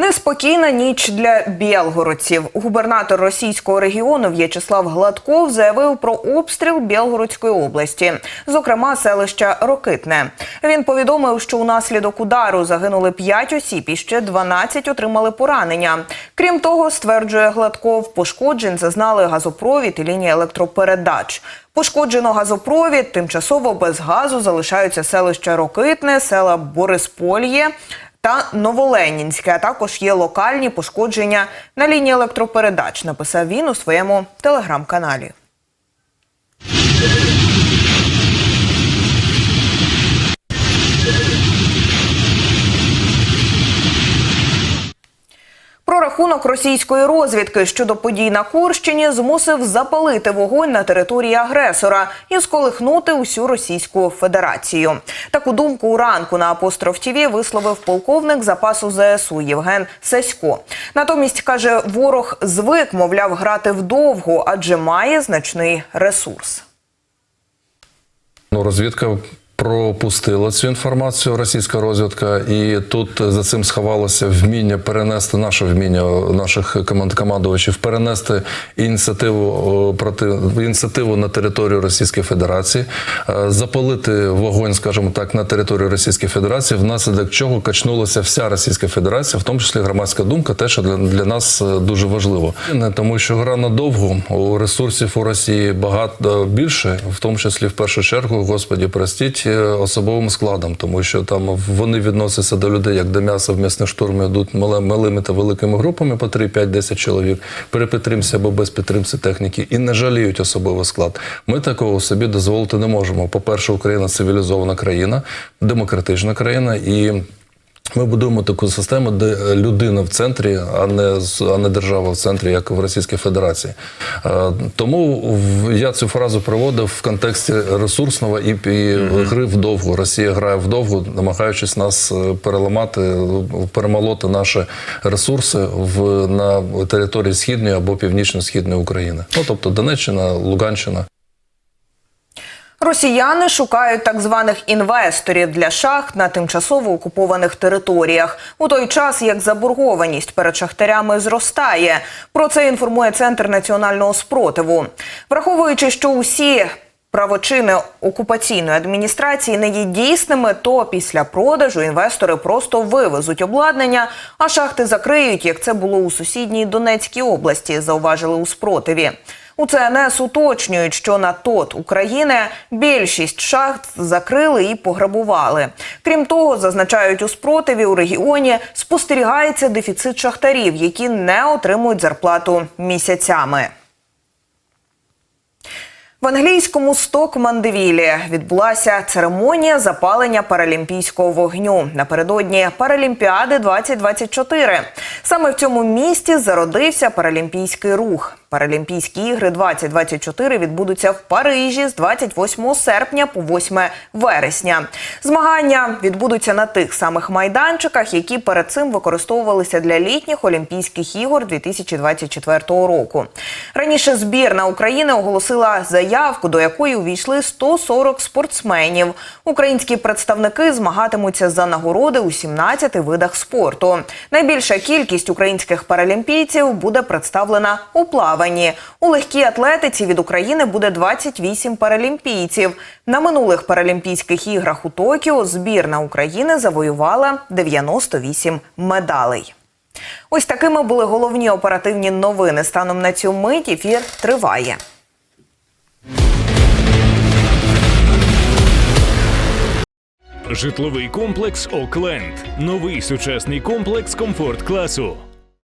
Неспокійна ніч для білгородців. Губернатор російського регіону В'ячеслав Гладков заявив про обстріл Білгородської області, зокрема селища Рокитне. Він повідомив, що унаслідок удару загинули 5 осіб і ще 12 отримали поранення. Крім того, стверджує Гладков, пошкоджень зазнали газопровід і лінія електропередач. Пошкоджено газопровід, тимчасово без газу залишаються селища Рокитне, села Бориспольє та Новоленінське, а також є локальні пошкодження на лінії електропередач, написав він у своєму телеграм-каналі. Прорахунок російської розвідки щодо подій на Курщині змусив запалити вогонь на території агресора і сколихнути усю Російську Федерацію. Таку думку уранку на апостроф ТІВІ висловив полковник запасу ЗСУ Євген Сесько. Натомість каже, ворог звик, мовляв, грати вдовго, адже має значний ресурс. Ну, розвідка пропустила цю інформацію, російська розвідка, і тут за цим сховалося вміння перенести наше вміння наших команд командувачів перенести ініціативу проти ініціативу на територію Російської Федерації, е, запалити вогонь, скажімо так, на територію Російської Федерації, внаслідок чого качнулася вся Російська Федерація, в тому числі громадська думка, те, що для, для нас е, дуже важливо, не тому, що гра надовго у ресурсів у Росії багато більше, в тому числі в першу чергу, господі, простіть е, особовим складом, тому що там вони відносяться до людей як до м'яса в м'ясних штурмі йдуть малими та великими групами по 3, 5, 10 чоловік при підтримці або без підтримці техніки і не жаліють особовий склад. Ми такого собі дозволити не можемо. По-перше, Україна цивілізована країна, демократична країна і. Ми будуємо таку систему, де людина в центрі, а не а не держава в центрі, як в Російській Федерації. Е, Тому я цю фразу проводив в контексті ресурсного і, і гри вдовго. Росія грає вдовго, намагаючись нас е, переламати, е, перемолоти наші ресурси в на території східної або північно-східної України. Ну тобто Донеччина, Луганщина. Росіяни шукають так званих інвесторів для шахт на тимчасово окупованих територіях. У той час як заборгованість перед шахтарями зростає. Про це інформує Центр національного спротиву. Враховуючи, що усі правочини окупаційної адміністрації не є дійсними, то після продажу інвестори просто вивезуть обладнання, а шахти закриють, як це було у сусідній Донецькій області, зауважили у спротиві. У ЦНС уточнюють, що на ТОТ України більшість шахт закрили і пограбували. Крім того, зазначають у спротиві у регіоні спостерігається дефіцит шахтарів, які не отримують зарплату місяцями. В англійському Сток-Мандевілі відбулася церемонія запалення паралімпійського вогню напередодні Паралімпіади 2024. Саме в цьому місті зародився паралімпійський рух. Паралімпійські ігри 2024 відбудуться в Парижі з 28 серпня по 8 вересня. Змагання відбудуться на тих самих майданчиках, які перед цим використовувалися для літніх Олімпійських ігор 2024 року. Раніше збірна України оголосила заявку, до якої увійшли 140 спортсменів. Українські представники змагатимуться за нагороди у 17 видах спорту. Найбільша кількість українських паралімпійців буде представлена у плаванні. У легкій атлетиці від України буде 28 паралімпійців. На минулих паралімпійських іграх у Токіо збірна України завоювала 98 медалей. Ось такими були головні оперативні новини. Станом на цю мить ефір триває. Житловий комплекс Окленд. Новий сучасний комплекс комфорт класу.